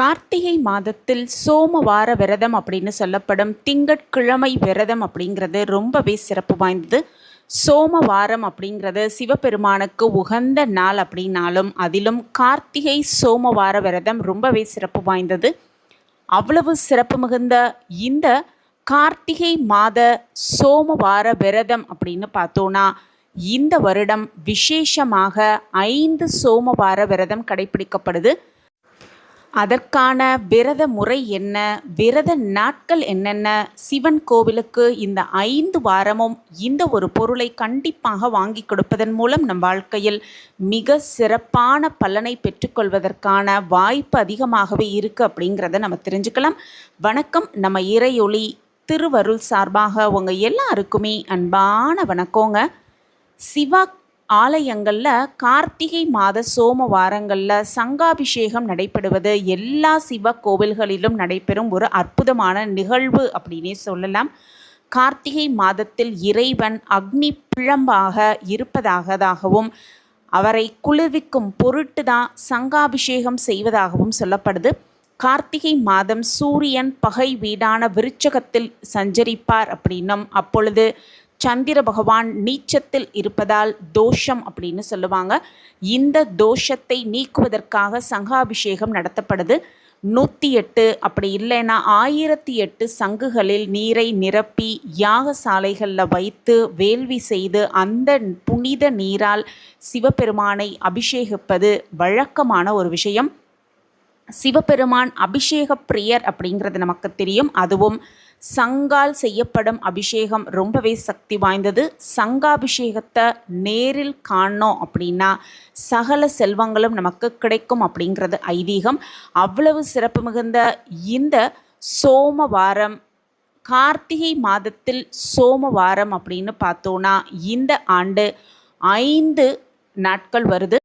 கார்த்திகை மாதத்தில் சோமவார விரதம் அப்படின்னு சொல்லப்படும் திங்கட்கிழமை விரதம் அப்படிங்கிறது ரொம்பவே சிறப்பு வாய்ந்தது. சோமவாரம் அப்படிங்கிறது சிவபெருமானுக்கு உகந்த நாள் அப்படின்னாலும் அதிலும் கார்த்திகை சோமவார விரதம் ரொம்பவே சிறப்பு வாய்ந்தது. அவ்வளவு சிறப்பு மிகுந்த இந்த கார்த்திகை மாத சோமவார விரதம் அப்படின்னு பார்த்தோன்னா இந்த வருடம் விசேஷமாக ஐந்து சோமவார விரதம் கடைபிடிக்கப்படுது. அதற்கான விரத முறை என்ன? விரத நாட்கள் என்னென்ன? சிவன் கோவிலுக்கு இந்த ஐந்து வாரமும் இந்த ஒரு பொருளை கண்டிப்பாக வாங்கி கொடுப்பதன் மூலம் நம் வாழ்க்கையில் மிக சிறப்பான பலனை பெற்றுக்கொள்வதற்கான வாய்ப்பு அதிகமாகவே இருக்குது அப்படிங்கிறத நம்ம தெரிஞ்சுக்கலாம். வணக்கம். நம்ம இறையொளி திருவருள் சார்பாக உங்கள் எல்லாருக்குமே அன்பான வணக்கங்க. சிவா ஆலயங்களில் கார்த்திகை மாத சோமவாரங்களில் சங்காபிஷேகம் நடைபெறுவது எல்லா சிவ கோவில்களிலும் நடைபெறும் ஒரு அற்புதமான நிகழ்வு அப்படின்னே சொல்லலாம். கார்த்திகை மாதத்தில் இறைவன் அக்னி பிழம்பாக இருப்பதாகதாகவும் அவரை குளிர்விக்கும் பொருட்டு தான் சங்காபிஷேகம் செய்வதாகவும் சொல்லப்படுது. கார்த்திகை மாதம் சூரியன் பகை வீடான விருச்சகத்தில் சஞ்சரிப்பார் அப்படின்னும் அப்பொழுது சந்திர பகவான் நீச்சத்தில் இருப்பதால் தோஷம் அப்படின்னு சொல்லுவாங்க. இந்த தோஷத்தை நீக்குவதற்காக சங்காபிஷேகம் நடத்தப்படுது. நூற்றி எட்டு அப்படி இல்லைன்னா ஆயிரத்தி எட்டு சங்குகளில் நீரை நிரப்பி யாகசாலைகளில் வைத்து வேள்வி செய்து அந்த புனித நீரால் சிவபெருமானை அபிஷேகிப்பது வழக்கமான ஒரு விஷயம். சிவபெருமான் அபிஷேக பிரியர் அப்படிங்கிறது நமக்கு தெரியும். அதுவும் சங்கால் செய்யப்படும் அபிஷேகம் ரொம்பவே சக்தி வாய்ந்தது. சங்காபிஷேகத்தை நேரில் காணோம் அப்படின்னா சகல செல்வங்களும் நமக்கு கிடைக்கும் அப்படிங்கிறது ஐதீகம். அவ்வளவு சிறப்பு மிகுந்த இந்த சோமவாரம் கார்த்திகை மாதத்தில் சோமவாரம் அப்படின்னு பார்த்தோன்னா இந்த ஆண்டு ஐந்து நாட்கள் வருது.